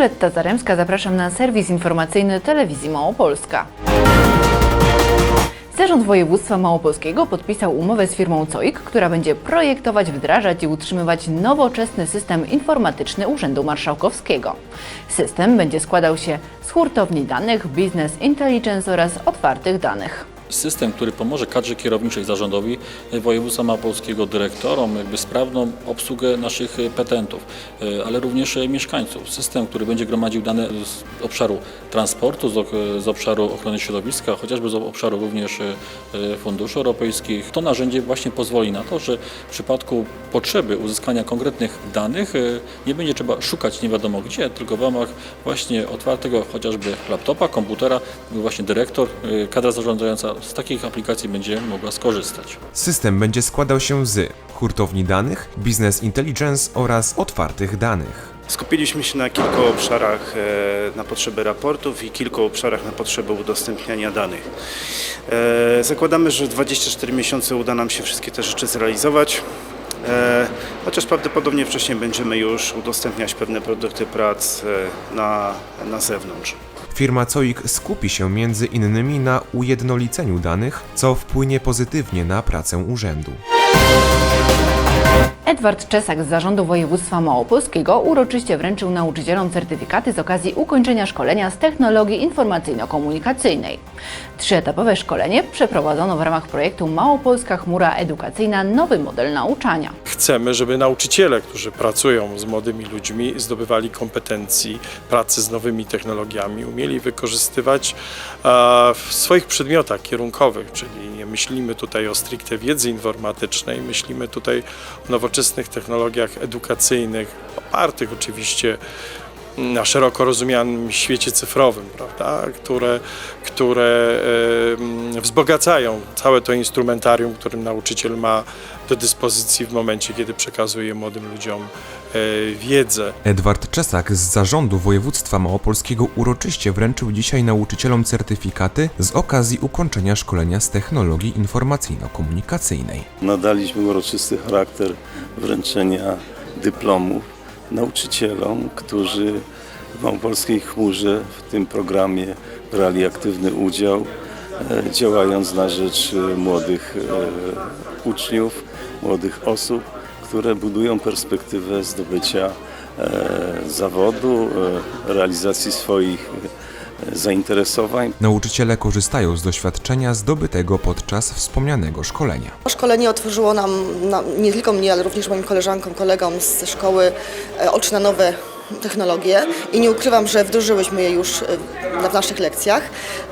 Violetta Zaremska, zapraszam na serwis informacyjny Telewizji Małopolska. Zarząd Województwa Małopolskiego podpisał umowę z firmą COIK, która będzie projektować, wdrażać i utrzymywać nowoczesny system informatyczny Urzędu Marszałkowskiego. System będzie składał się z hurtowni danych, business intelligence oraz otwartych danych. System, który pomoże kadrze kierowniczej zarządowi województwa małopolskiego, dyrektorom, jakby sprawną obsługę naszych petentów, e, ale również e, mieszkańców. System, który będzie gromadził dane z obszaru transportu, z, obszaru ochrony środowiska, chociażby z obszaru również e, e, funduszy europejskich. To narzędzie właśnie pozwoli na to, że w przypadku potrzeby uzyskania konkretnych danych e, nie będzie trzeba szukać nie wiadomo gdzie, tylko w ramach właśnie otwartego chociażby laptopa, komputera, właśnie dyrektor, e, kadra zarządzająca z takich aplikacji będzie mogła skorzystać. System będzie składał się z hurtowni danych, business intelligence oraz otwartych danych. Skupiliśmy się na kilku obszarach e, na potrzeby raportów i kilku obszarach na potrzeby udostępniania danych. E, Zakładamy, że w 24 miesiące uda nam się wszystkie te rzeczy zrealizować. E, Chociaż prawdopodobnie wcześniej będziemy już udostępniać pewne produkty prac na, na zewnątrz. Firma COIK skupi się między innymi na ujednoliceniu danych, co wpłynie pozytywnie na pracę urzędu. Edward Czesak z Zarządu Województwa Małopolskiego uroczyście wręczył nauczycielom certyfikaty z okazji ukończenia szkolenia z technologii informacyjno-komunikacyjnej. Trzyetapowe szkolenie przeprowadzono w ramach projektu Małopolska Chmura Edukacyjna Nowy Model Nauczania. Chcemy, żeby nauczyciele, którzy pracują z młodymi ludźmi, zdobywali kompetencji pracy z nowymi technologiami, umieli wykorzystywać e, w swoich przedmiotach kierunkowych, czyli nie myślimy tutaj o stricte wiedzy informatycznej, myślimy tutaj o nowoczesnych technologiach edukacyjnych, opartych oczywiście na szeroko rozumianym świecie cyfrowym, prawda, które, które wzbogacają całe to instrumentarium, którym nauczyciel ma do dyspozycji w momencie, kiedy przekazuje młodym ludziom wiedzę. Edward Czesak z Zarządu Województwa Małopolskiego uroczyście wręczył dzisiaj nauczycielom certyfikaty z okazji ukończenia szkolenia z technologii informacyjno-komunikacyjnej. nadaliśmy uroczysty charakter wręczenia dyplomów nauczycielom, którzy w Małopolskiej Chmurze w tym programie brali aktywny udział, e, działając na rzecz e, młodych e, uczniów, młodych osób, które budują perspektywę zdobycia e, zawodu, e, realizacji swoich e, zainteresowań. Nauczyciele korzystają z doświadczenia zdobytego podczas wspomnianego szkolenia. Szkolenie otworzyło nam, nam, nie tylko mnie, ale również moim koleżankom, kolegom ze szkoły oczy na nowe technologie i nie ukrywam, że wdrożyłyśmy je już e, w naszych lekcjach.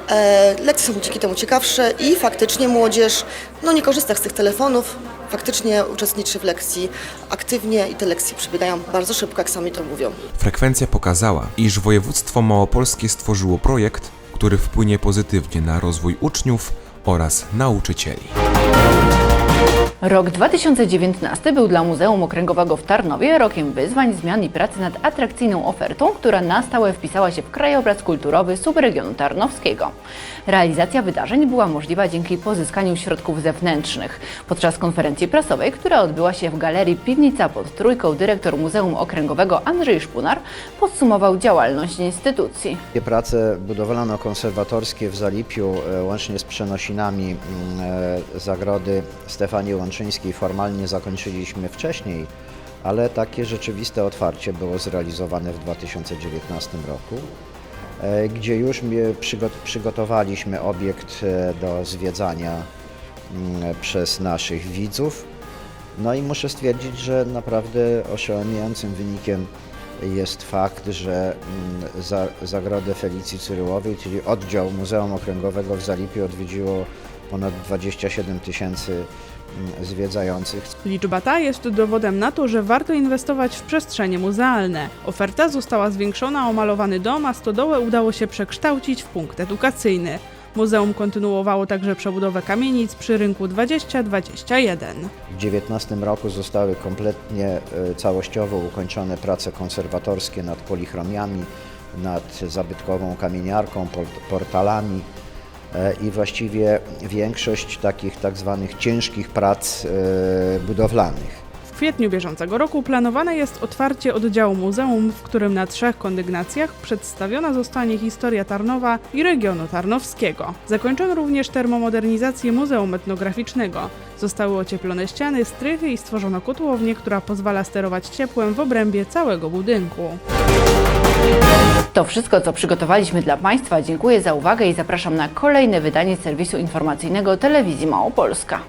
E, Lekcje są dzięki temu ciekawsze i faktycznie młodzież no, nie korzysta z tych telefonów, faktycznie uczestniczy w lekcji aktywnie i te lekcje przebiegają bardzo szybko, jak sami to mówią. Frekwencja pokazała, iż województwo małopolskie stworzyło projekt, który wpłynie pozytywnie na rozwój uczniów oraz nauczycieli. Rok 2019 był dla Muzeum Okręgowego w Tarnowie rokiem wyzwań, zmian i pracy nad atrakcyjną ofertą, która na stałe wpisała się w krajobraz kulturowy subregionu tarnowskiego. Realizacja wydarzeń była możliwa dzięki pozyskaniu środków zewnętrznych. Podczas konferencji prasowej, która odbyła się w Galerii Piwnica pod Trójką, dyrektor Muzeum Okręgowego Andrzej Szpunar podsumował działalność instytucji. Prace budowlano-konserwatorskie w Zalipiu, e, łącznie z przenosinami mm, e, zagrody Stefanii Formalnie zakończyliśmy wcześniej, ale takie rzeczywiste otwarcie było zrealizowane w 2019 roku, e, gdzie już przygotowaliśmy obiekt e, do zwiedzania mm, przez naszych widzów. No i muszę stwierdzić, że naprawdę oszałamiającym wynikiem jest fakt, że mm, za, Zagrodę Felicji Cyryłowej, czyli oddział Muzeum Okręgowego w Zalipiu odwiedziło ponad 27 tysięcy zwiedzających. Liczba ta jest dowodem na to, że warto inwestować w przestrzenie muzealne. Oferta została zwiększona o malowany dom, a stodołę udało się przekształcić w punkt edukacyjny. Muzeum kontynuowało także przebudowę kamienic przy rynku 2021. W 2019 roku zostały kompletnie e, całościowo ukończone prace konserwatorskie nad polichromiami, nad zabytkową kamieniarką, port- portalami i właściwie większość takich tak zwanych ciężkich prac e, budowlanych. kwietniu bieżącego roku planowane jest otwarcie oddziału muzeum, w którym na trzech kondygnacjach przedstawiona zostanie historia Tarnowa i regionu tarnowskiego. Zakończono również termomodernizację Muzeum Etnograficznego. Zostały ocieplone ściany, strychy i stworzono kotłownię, która pozwala sterować ciepłem w obrębie całego budynku. To wszystko, co przygotowaliśmy dla Państwa. Dziękuję za uwagę i zapraszam na kolejne wydanie serwisu informacyjnego Telewizji Małopolska.